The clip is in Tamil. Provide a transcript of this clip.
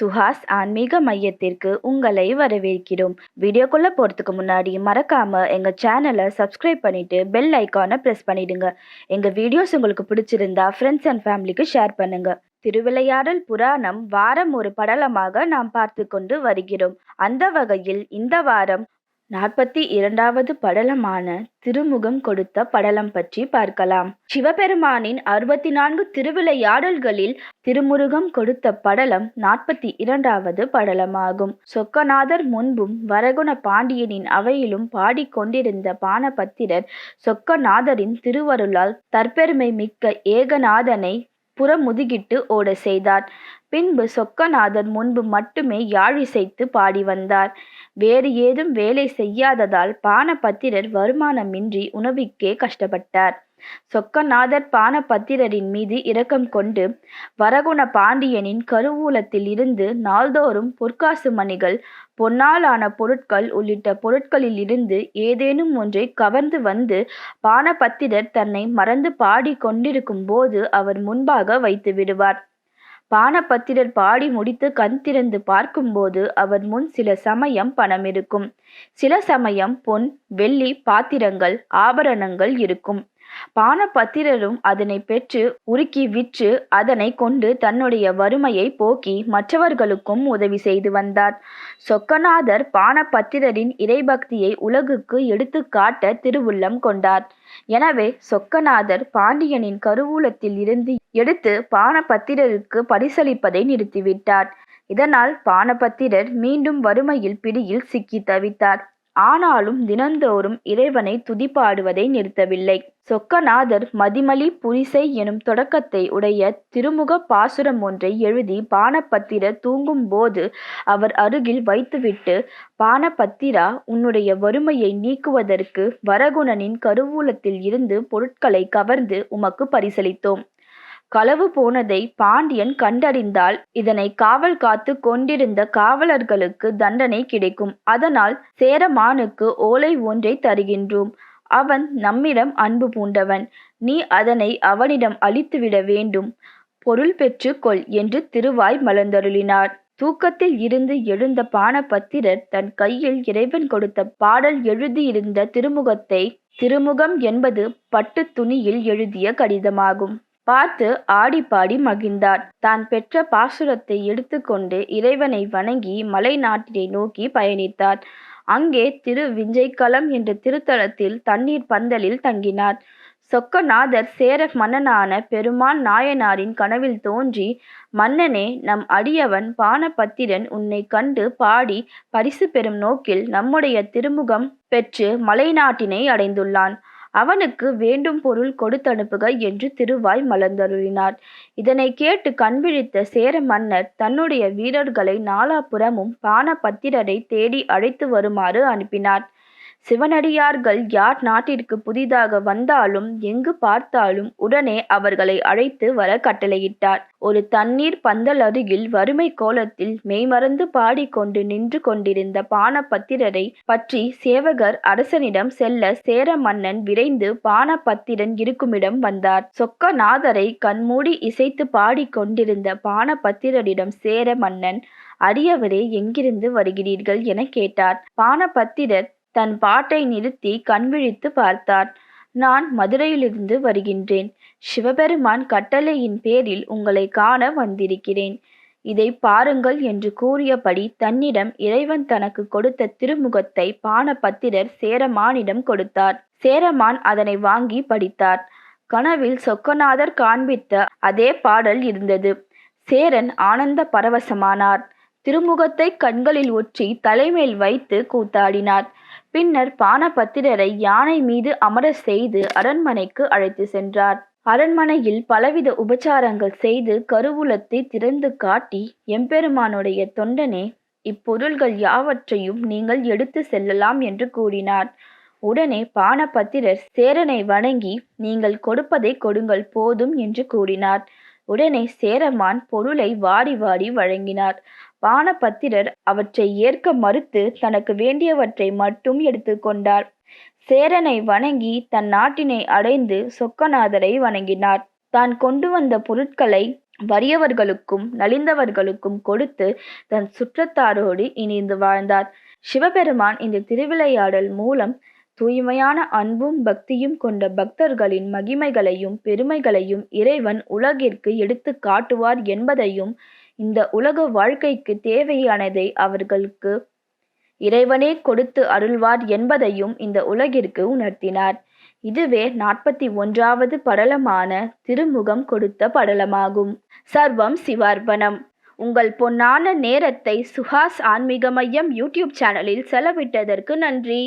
சுஹாஸ் ஆன்மீக மையத்திற்கு உங்களை வரவேற்கிறோம். வீடியோக்குள்ள போகிறதுக்கு முன்னாடி மறக்காம எங்கள் சேனலை சப்ஸ்கிரைப் பண்ணிட்டு பெல் ஐக்கானை ப்ரெஸ் பண்ணிடுங்க. எங்கள் வீடியோஸ் உங்களுக்கு பிடிச்சிருந்தா ஃப்ரெண்ட்ஸ் அண்ட் ஃபேமிலிக்கு ஷேர் பண்ணுங்க. திருவிளையாடல் புராணம் வாரம் ஒரு படலமாக நாம் பார்த்து கொண்டு வருகிறோம். அந்த வகையில் இந்த வாரம் நாற்பத்தி இரண்டாவது படலமான திருமுகம் கொடுத்த படலம் பற்றி பார்க்கலாம். சிவபெருமானின் அறுபத்தி நான்கு திருவிளையாடல்களில் திருமுருகம் கொடுத்த படலம் நாற்பத்தி இரண்டாவது படலமாகும். சொக்கநாதர் முன்பும் வரகுண பாண்டியனின் அவையிலும் பாடிக்கொண்டிருந்த பானபத்திரர் சொக்கநாதரின் திருவருளால் தற்பெருமை மிக்க ஏகநாதனை புறமுதுகிட்டு ஓட செய்தார். பின்பு சொக்கநாதர் முன்பு மட்டுமே யாழிசைத்து பாடி வந்தார். வேறு ஏதும் வேலை செய்யாததால் பானபத்திரர் வருமானமின்றி உணவிக்கே கஷ்டப்பட்டார். சொக்கநாதர் பானபத்திரரின் மீது இரக்கம் கொண்டு வரகுண பாண்டியனின் கருவூலத்தில் இருந்து நாள்தோறும் பொற்காசு மணிகள் பொன்னாலான பொருட்கள் உள்ளிட்ட பொருட்களில் இருந்து ஏதேனும் ஒன்றை கவர்ந்து வந்து பானபத்திரர் தன்னை மறந்து பாடி கொண்டிருக்கும் போது அவர் முன்பாக வைத்து விடுவார். பானபத்திரர் பாடி முடித்து கண் திறந்து பார்க்கும்போது அவர் முன் சில சமயம் பணம் இருக்கும். சில சமயம் பொன் வெள்ளி பாத்திரங்கள் ஆபரணங்கள் இருக்கும். பானபத்திரரும் அதனை பெற்று உருக்கி விற்று அதனை கொண்டு தன்னுடைய வறுமையை போக்கி மற்றவர்களுக்கும் உதவி செய்து வந்தார். சொக்கநாதர் பானபத்திரரின் இறைபக்தியை உலகுக்கு எடுத்து காட்ட திருவுள்ளம் கொண்டார். எனவே சொக்கநாதர் பாண்டியனின் கருவூலத்தில் இருந்து எடுத்து பானபத்திரருக்கு பரிசளிப்பதை நிறுத்திவிட்டார். இதனால் பானபத்திரர் மீண்டும் வறுமையில் பிடியில் சிக்கி தவித்தார். ஆனாலும் தினந்தோறும் இறைவனை துதிப்பாடுவதை நிறுத்தவில்லை. சொக்கநாதர் மதிமலி புரிசை எனும் தொடக்கத்தை உடைய திருமுக பாசுரம் ஒன்றை எழுதி பானபத்திர தூங்கும் போது அவர் அருகில் வைத்துவிட்டு பானபத்திரா உன்னுடைய வறுமையை நீக்குவதற்கு வரகுணனின் கருவூலத்தில் இருந்து பொருட்களை கவர்ந்து உமக்கு பரிசளித்தோம். களவு போனதை பாண்டியன் கண்டறிந்தால் இதனை காவல் காத்து கொண்டிருந்த காவலர்களுக்கு தண்டனை கிடைக்கும். அதனால் சேரமானுக்கு ஓலை ஒன்றை தருகின்றோம். அவன் நம்மிடம் அன்பு பூண்டவன். நீ அதனை அவனிடம் அளித்துவிட வேண்டும். பொருள் பெற்று கொள் என்று திருவாய் மலர்ந்தருளினார். தூக்கத்தில் இருந்து எழுந்த பானபத்திரர் தன் கையில் இறைவன் கொடுத்த பாடல் எழுதியிருந்த திருமுகத்தை திருமுகம் என்பது பட்டு துணியில் எழுதிய கடிதமாகும். பார்த்து ஆடி பாடி மகிழ்ந்தார். தான் பெற்ற பாசுரத்தை எடுத்துக்கொண்டு இறைவனை வணங்கி மலை நாட்டினை நோக்கி பயணித்தார். அங்கே திரு விஞ்சைக்களம் என்ற திருத்தலத்தில் தண்ணீர் பந்தலில் தங்கினார். சொக்கநாதர் சேர மன்னனான பெருமான் நாயனாரின் கனவில் தோன்றி மன்னனே நம் அடியவன் பானபத்திரன் உன்னை கண்டு பாடி பரிசு பெறும் நோக்கில் நம்முடைய திருமுகம் பெற்று மலைநாட்டினை அடைந்துள்ளான். அவனுக்கு வேண்டும் பொருள் கொடுத்தனுப்புக என்று திருவாய் மலர்ந்தருளினார். இதனை கேட்டு கண்விழித்த சேர மன்னர் தன்னுடைய வீரர்களை நாலாபுறமும் பானபத்திரரை தேடி அழைத்து வருமாறு அனுப்பினார். சிவனடியார்கள் யார் நாட்டிற்கு புதிதாக வந்தாலும் எங்கு பார்த்தாலும் உடனே அவர்களை அழைத்து வர கட்டளையிட்டார். ஒரு தண்ணீர் பந்தல் அருகில் வறுமை கோலத்தில் மெய்மறந்து பாடிக்கொண்டு நின்று கொண்டிருந்த பானபத்திரரை பற்றி சேவகர் அரசனிடம் செல்ல சேர மன்னன் விரைந்து பானபத்திரன் இருக்குமிடம் வந்தார். சொக்கநாதரை கண்மூடி இசைத்து பாடிக்கொண்டிருந்த பானபத்திரரிடம் சேர மன்னன் அடியவரே எங்கிருந்து வருகிறீர்கள்? என கேட்டார். பானபத்திரர் தன் பாட்டை நிறுத்தி கண்விழித்து பார்த்தார் நான் மதுரையிலிருந்து வருகின்றேன். சிவபெருமான் கட்டளையின் பேரில் உங்களை காண வந்திருக்கிறேன். இதை பாருங்கள் என்று கூறியபடி தன்னிடம் இறைவன் தனக்கு கொடுத்த திருமுகத்தை பானபத்திரர் சேரமானிடம் கொடுத்தார். சேரமான் அதனை வாங்கி படித்தார். கனவில் சொக்கநாதர் காண்பித்த அதே பாடல் இருந்தது. சேரன் ஆனந்த பரவசமானார். திருமுகத்தை கண்களில் ஒற்றி தலைமேல் வைத்து கூத்தாடினார். பின்னர் பானபத்திரரை யானை மீது அமர செய்து அரண்மனைக்கு அழைத்து சென்றார். அரண்மனையில் பலவித உபச்சாரங்கள் செய்து கருவூலத்தை திறந்து காட்டி எம்பெருமானுடைய தொண்டனே இப்பொருள்கள் யாவற்றையும் நீங்கள் எடுத்து செல்லலாம் என்று கூறினார். உடனே பானபத்திரர் சேரனை வணங்கி நீங்கள் கொடுப்பதை கொடுங்கள் போதும் என்று கூறினார். உடனே சேரமான் பொருளை வாடி வாடி வழங்கினார். வானபத்திரர் அவற்றை ஏற்க மறுத்து தனக்கு வேண்டியவற்றை மட்டும் எடுத்துக்கொண்டார் சேரனை வணங்கி தன் நாட்டினை அடைந்து சொக்கநாதரை வணங்கினார். தான் கொண்டு வந்த பொருட்களை வறியவர்களுக்கும் நலிந்தவர்களுக்கும் கொடுத்து தன் சுற்றத்தாரோடு இணைந்து வாழ்ந்தார். சிவபெருமான் இந்த திருவிளையாடல் மூலம் தூய்மையான அன்பும் பக்தியும் கொண்ட பக்தர்களின் மகிமைகளையும் பெருமைகளையும் இறைவன் உலகிற்கு எடுத்து காட்டுவார் என்பதையும் இந்த உலக வாழ்க்கைக்கு தேவையானதை அவர்களுக்கு இறைவனே கொடுத்து அருள்வார் என்பதையும் இந்த உலகிற்கு உணர்த்தினார். இதுவே நாற்பத்தி ஒன்றாவது படலமான திருமுகம் கொடுத்த படலமாகும். சர்வம் சிவார்ப்பணம். உங்கள் பொன்னான நேரத்தை சுஹாஸ் ஆன்மீக மையம் யூடியூப் சேனலில் செலவிட்டதற்கு நன்றி.